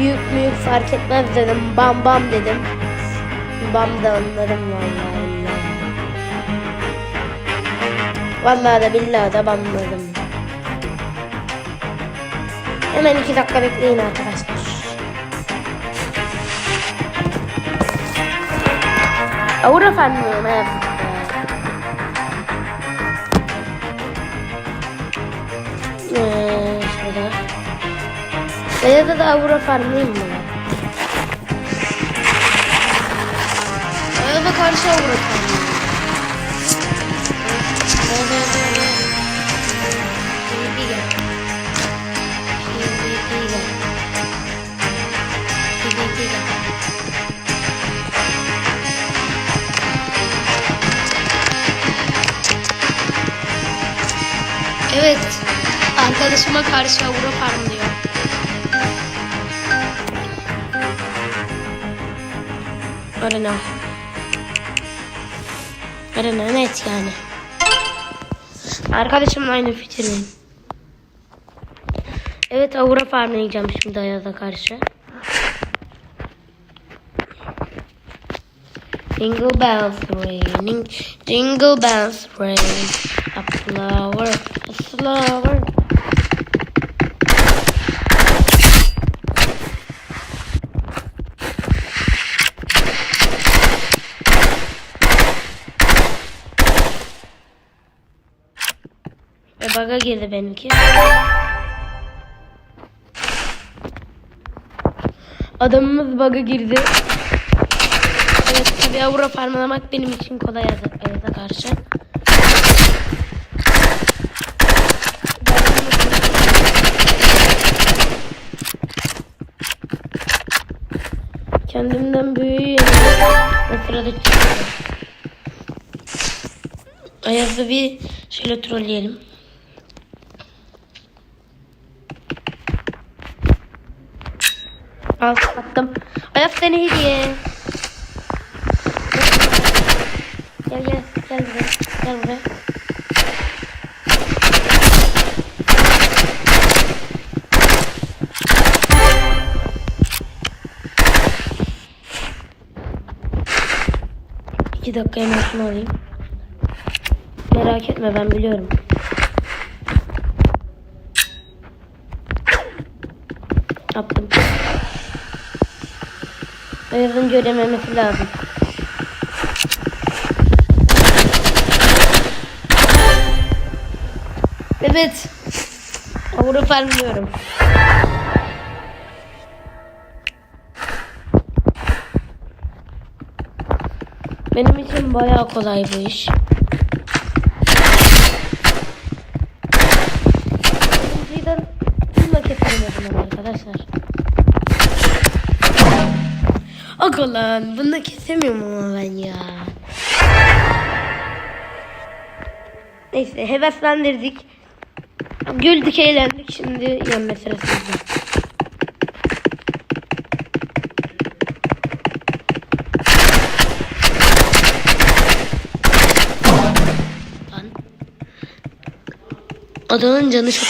Büyük büyük fark etmez dedim. Bam bam dedim. Bam da anladım vallahi. Vallahi, da billahi da bamladım. Hemen iki dakika bekleyin arkadaşlar. Aura farmlıyorum Beyazda da Aura farmlayayım mı? Beyazda karşı Aura farmlayayım. Evet, evet, evet. Şimdi gel. Arena. Arena net yani. Arkadaşımla aynı fikirdeyim. Evet Aura farmlayacağım şimdi Ayaz'a karşı. Jingle bells ringing, jingle bells ring. A flower, a flower. Ve baga girdi benimki. Adamımız baga girdi. Evet tabi Aura farmlamak benim için kolay Ayaz'a karşı. Kendimden büyüğü yenildim. O sırada çıktı. Ayaz'ı bir şöyle trolleyelim. Al attım. Ayaz seni hediye. Gel gel gel buraya. Gel buraya. İki dakika hemen şunu alayım. Merak etme ben biliyorum. Yaptım. Ayaz'ın görememesi lazım. Evet. Avrupa farmlıyorum. Benim için bayağı kolay bu iş. Önceden bununla kesemedim arkadaşlar. Aga lan bununla kesemiyorum ama ben ya. Neyse heveslendirdik. Güldük eğlendik şimdi yenme sırası bizde. Lan. Adamın canı çok.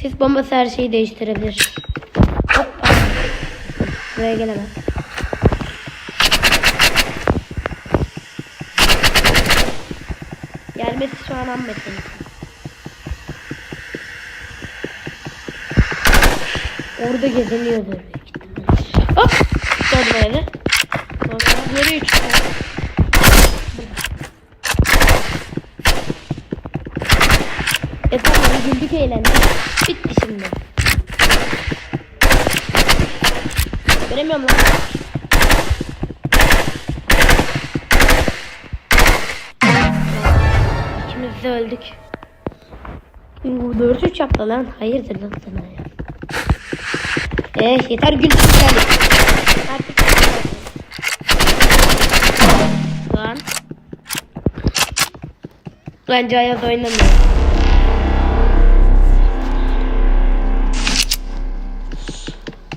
Sis bombası her şeyi değiştirebilir. Buraya gelemez. Gelmesi şu an an meselesi. Orada ihtimalle. Hop! Gördüm öyle. Sonra geri üç. E tamam güldük eğlendik. Bitti şimdi. Öldük. Bu 4-3 yaptı lan. Hayırdır lan sana ya. Eh yeter gül yani. Artık Lan. Bence Ayaz oynamıyor.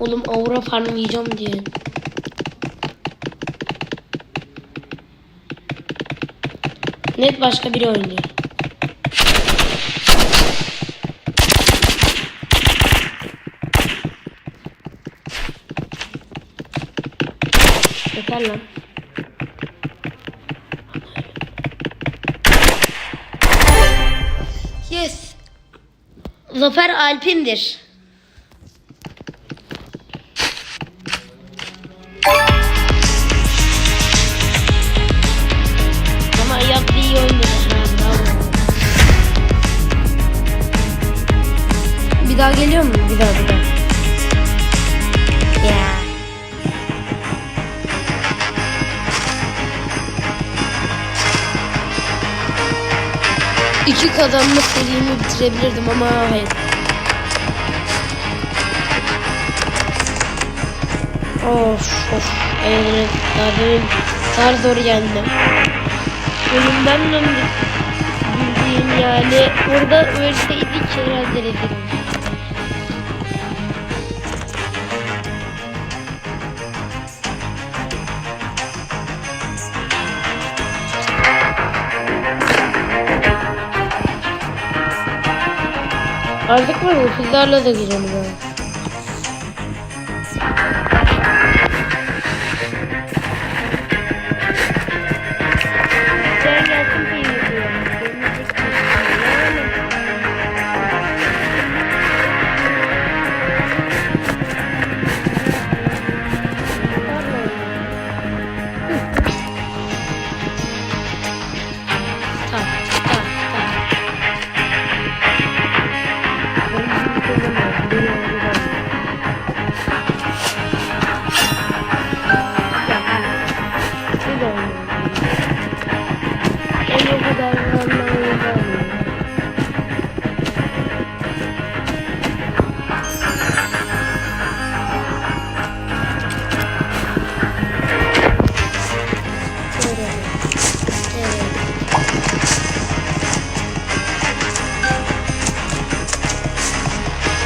Oğlum aura farm yiyeceğim diye. Net başka biri oynuyor. Yeter lan. Yes. Zafer Alp'indir. İki kazanma serimi bitirebilirdim ama hayır. Of of. Evet, daha demin daha zor geldi. Ölümden döndük. Bildiğim yani. Orada ölseydik herhalde rezil Artık var ya kızlarla da girelim ha.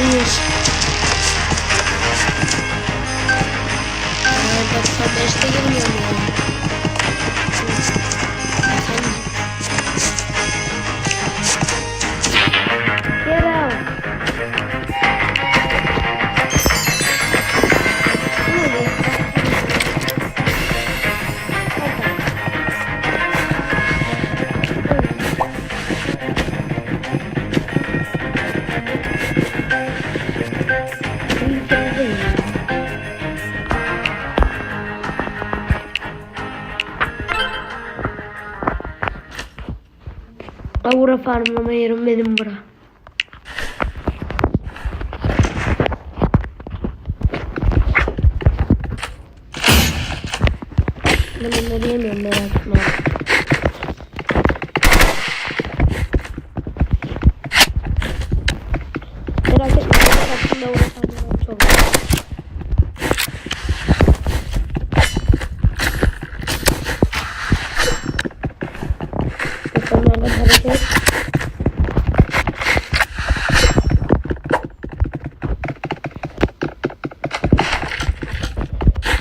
Evet. Aa, bak beşte girmiyor mu ya? Avura farmlama yerim benim bura. Ben onları yemiyorum merak etme.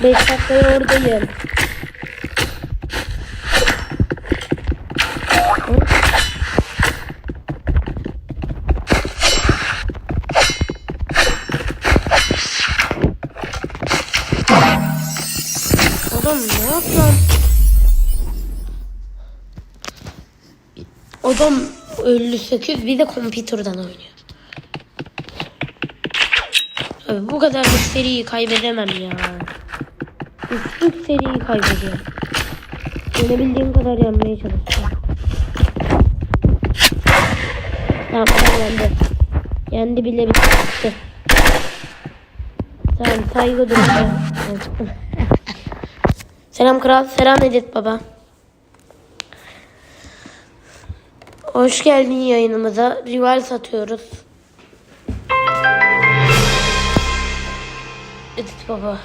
5 dakikaya oradayım. Adam ne yapıyorsun? Adam 58 bir de kompüterden oynuyor. Abi bu kadar müşteriyi kaybedemem ya. İlk seriyi kaybediyorum. Yenebildiğim kadar yenmeye çalışacağım. Tamam adam yendi. Yendi bile bitti. Tamam saygı duruşu. selam kral. Selam Edit baba. Hoş geldin yayınımıza. Rival satıyoruz. Edit baba.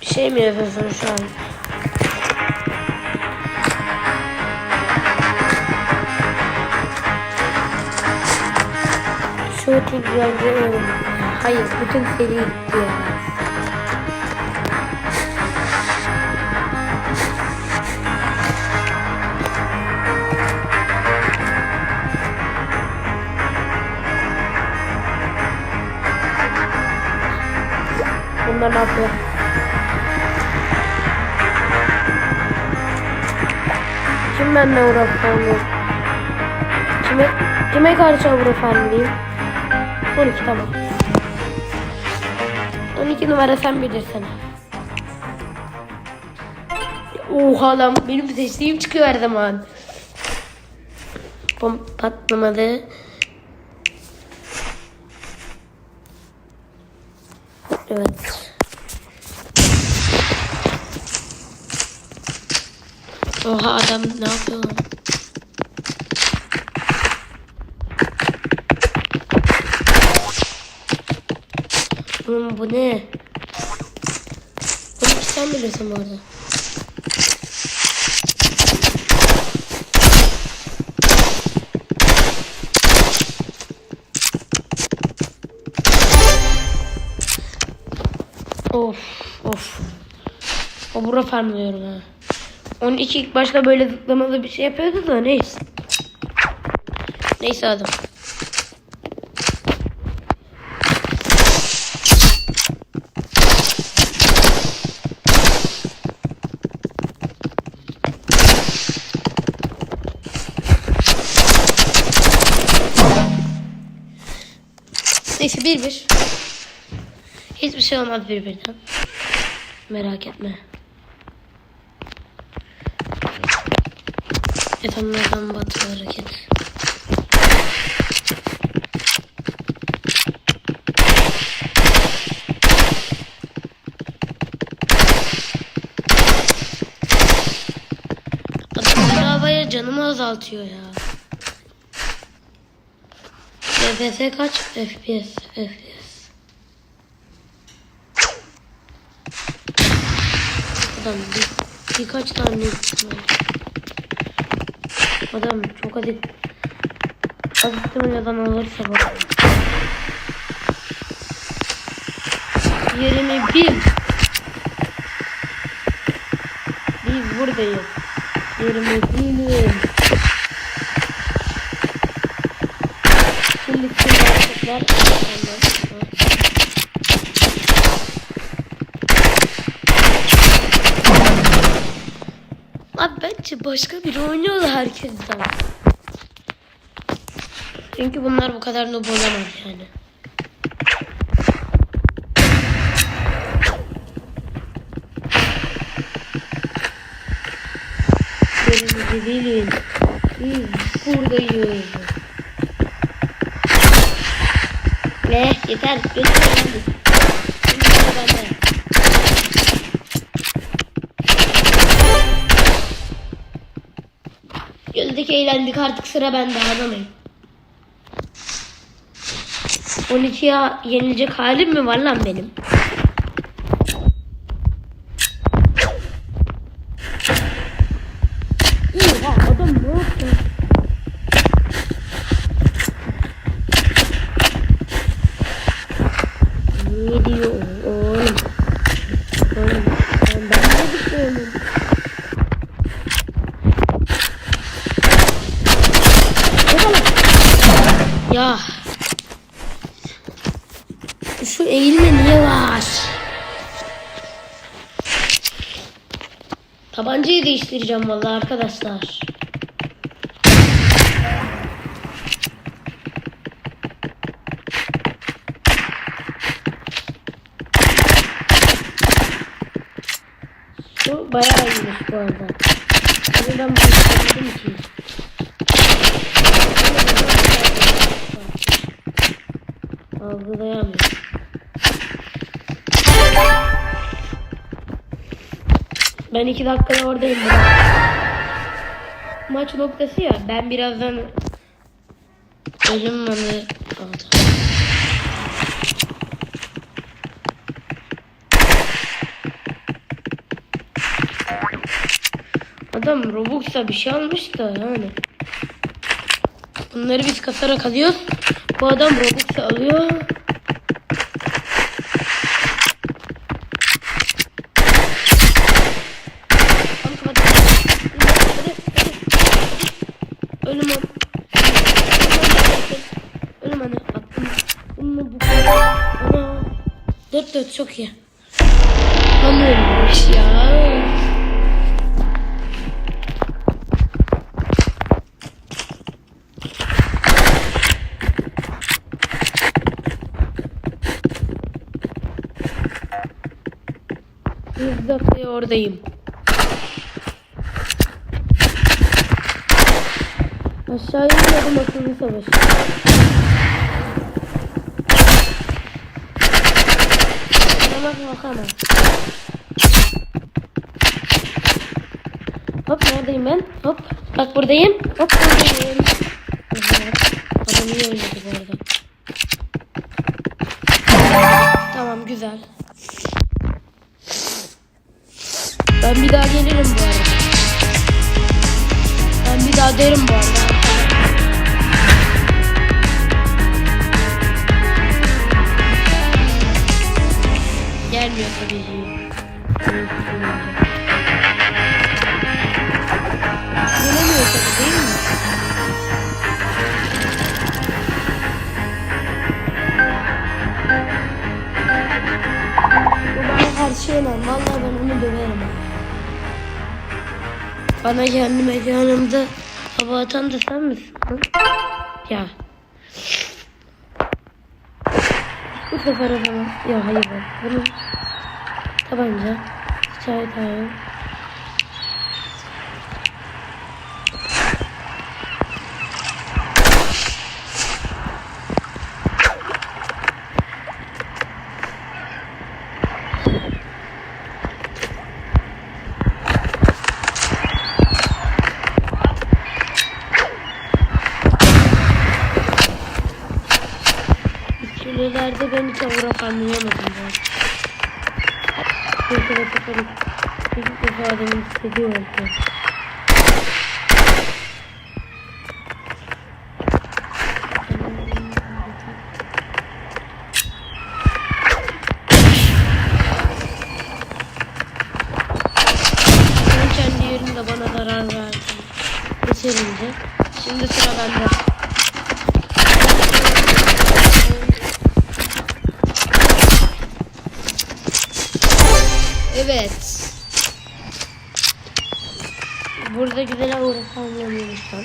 Bir şey mi yapıyorsun şu an? Shooting Hayır, bütün seri gitti. Kim benimle uğraşıyor? Kime, kime karşı uğraşmalıyım? 12 tamam. 12 numara sen bilirsin. Oha lan benim seçtiğim çıkıyor her zaman. Bom patlamadı. Evet. Oha adam ne yapıyor lan? Oğlum bu ne? Bunu sen bilirsin bu arada. Of of. O bura farmlıyorum ha. 12 ilk başta böyle zıplamalı bir şey yapıyordu da neyse. Neyse adam. Neyse bir bir. Hiçbir şey olmaz birbirinden. Merak etme. Yatanlardan batı hareket. Adam havaya canımı azaltıyor ya. FPS kaç? FPS. FPS. Adam bir, birkaç tane ihtimal. Adam çok adet Azıcık alırsa bak. Yerini bil. Biz buradayız. Yerimi bilin. Şimdi şimdi hareketler. Abi bence başka biri oynuyor da herkesten. Çünkü bunlar bu kadar noob olamaz yani. Yerimizi bilin. Biz buradayız. Ne? Yeter. Yeter. Şimdi sıra Güldük eğlendik artık sıra bende anlamayın. 12'ye yenilecek halim mi var lan benim? Oha adam ne yaptı? Ne diyor oğlum? Oğlum ben, ben ne düşünüyorum? Ya. Şu eğilme niye var? Tabancayı değiştireceğim vallahi arkadaşlar. Bu bayağı iyiymiş bu arada. Bunu ben istemedim ki. Algılayamıyorum. Ben iki dakikada oradayım. Bırak. Maç noktası ya. Ben birazdan ölüm manı alacağım. Adam Robux'a bir şey almış da yani. Bunları biz kasarak alıyoruz. Bu adam Robux'u alıyor. Tamam, kapat. Hadi, hadi. Ölüm an. Ölüm anı. Attım. Bunu bu. Ana. Dört dört çok iyi. Atlamıyormuş ya. Bir dakikaya oradayım. Aşağıya inmedim akıllı savaş. Bak bakamam. Hop neredeyim ben? Hop. Bak buradayım. Hop buradayım. Evet. Adam iyi oynadı bu arada. Tamam güzel. Ben bir daha gelirim bu arada. Ben bir daha derim bu arada. Gelmiyor tabii ki. Gelemiyor tabii değil mi? Bu bana her şeyle vallahi ben onu döverim. Bana kendi mekanımda hava atan da sen misin? lan? Ya. Bu sefer o zaman. Ya hayır. Bunu tabanca. Çay tayo. Ben hiç avrat anlayamadım ben. Bir kere bakalım. Bir defa adamı hissediyorum. ben. Ben kendi yerimde bana zarar verdi. Geçerince. Şimdi sıra bende. Evet. Burada güzel uğraşamıyoruz lan.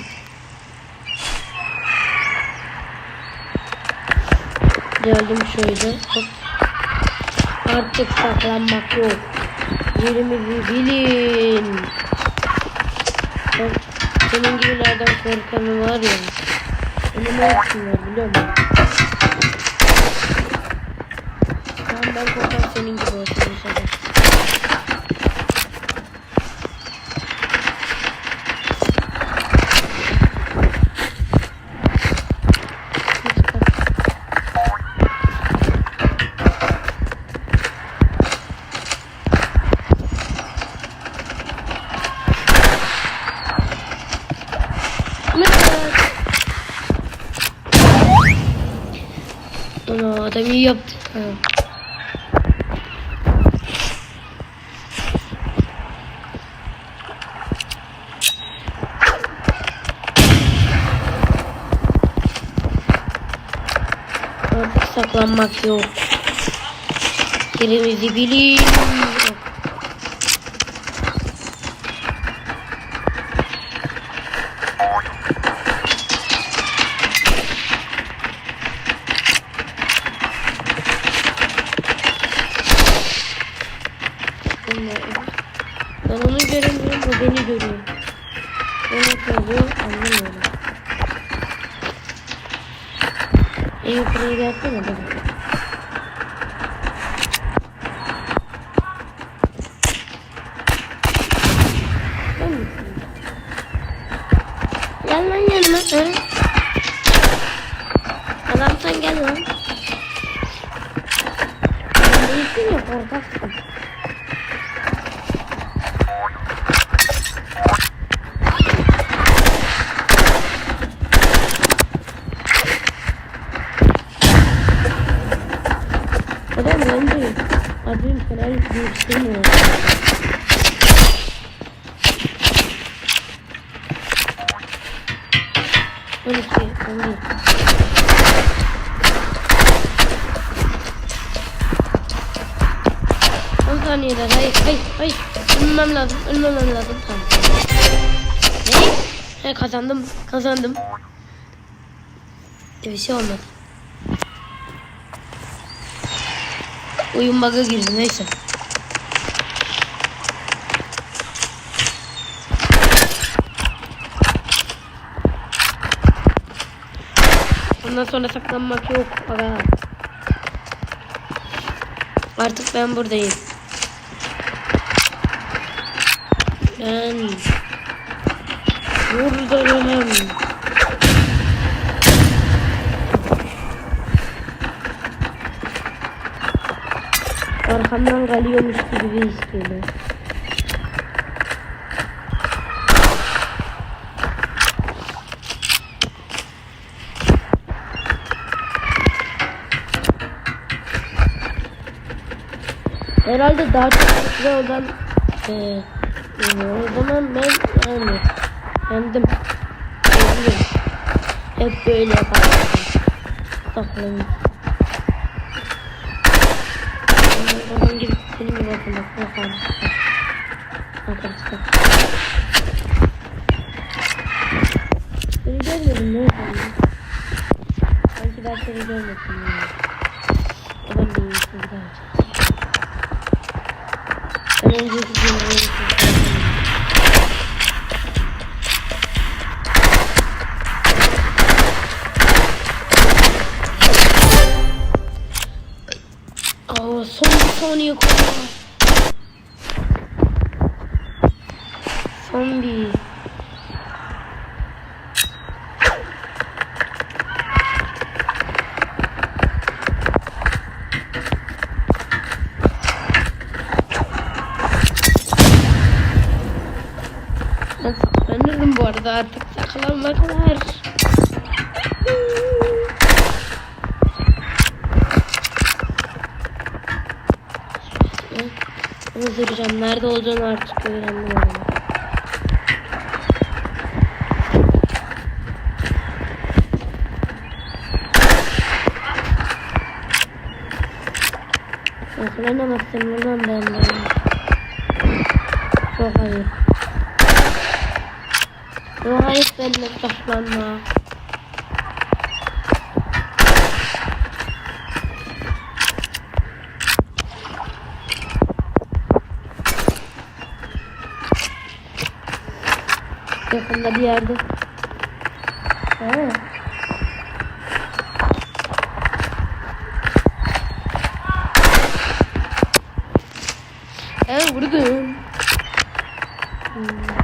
Geldim şöyle. Hop. Artık saklanmak yok. Yerimizi bilin. Bak, senin gibilerden korkanı var ya. Ne yapsınlar biliyor musun? Ben, ben korkak senin gibi olsun inşallah. Hiç bak. Ana adam iyi yaptı. Ha. Artık saklanmak yok. Yerimizi bilin. Ben onu göremiyorum, o beni görüyor. O nasıl oluyor anlamıyorum. En yukarıya gelsene baba. 12, 11. saniyeler hayır hayır hayır ölmem lazım ölmem lazım tamam. Ne? He kazandım kazandım. E, bir şey olmadı. Oyun bug'a girdi neyse. Ondan sonra saklanmak yok. Ara. Artık ben buradayım. Ben buradayım. Arkamdan geliyormuş gibi bir Herhalde daha çok süre olan e, e, o zaman ben yani yendim. Yendim. Hep böyle yaparım. Saklanın. Onun gibi senin gibi bakın bak bakalım. Arkadaşlar. Seni görmedim ne yapayım? Sanki ben seni görmedim. Yani. O ben de iyisi gerçekten. Ben önceki günleri kurtardım. Aa, son bir saniye kaldı. Son bir. Ben saklanırım bu arada artık saklanmak var. Öldüreceğim. Nerede olduğunu artık ama. Saklanamazsın buradan ben de. Yok hayır. Yok hayır benimle saklanma. Yakında bir yerde. Ha. Evet vurdum. Hmm.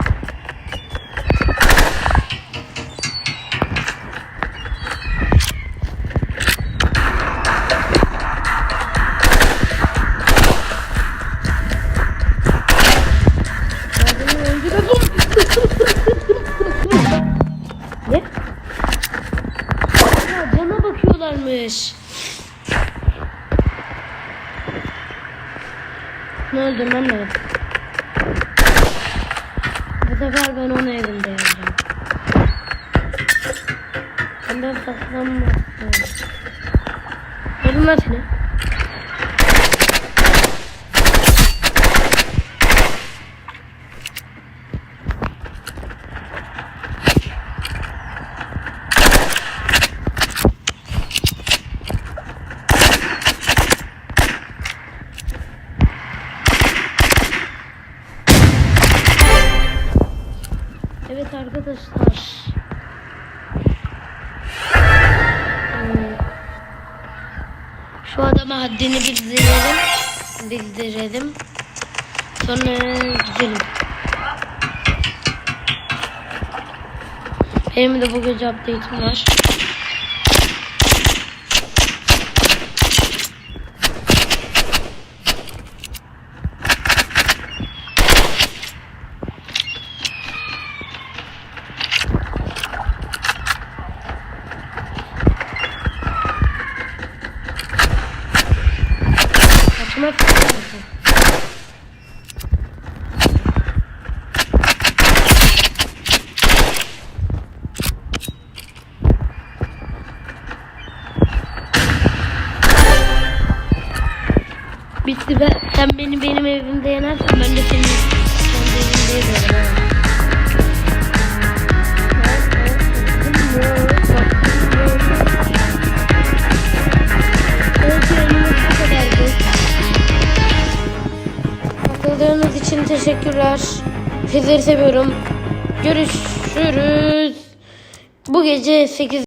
Ne haddini bildirelim. Bildirelim. Sonra gidelim. Benim de bu gece update'im var. Bunlar Bitti be. Sen beni benim evimde yenersen ben de senin, senin evinde yenerim. İçin teşekkürler. Sizleri seviyorum. Görüşürüz. Bu gece 8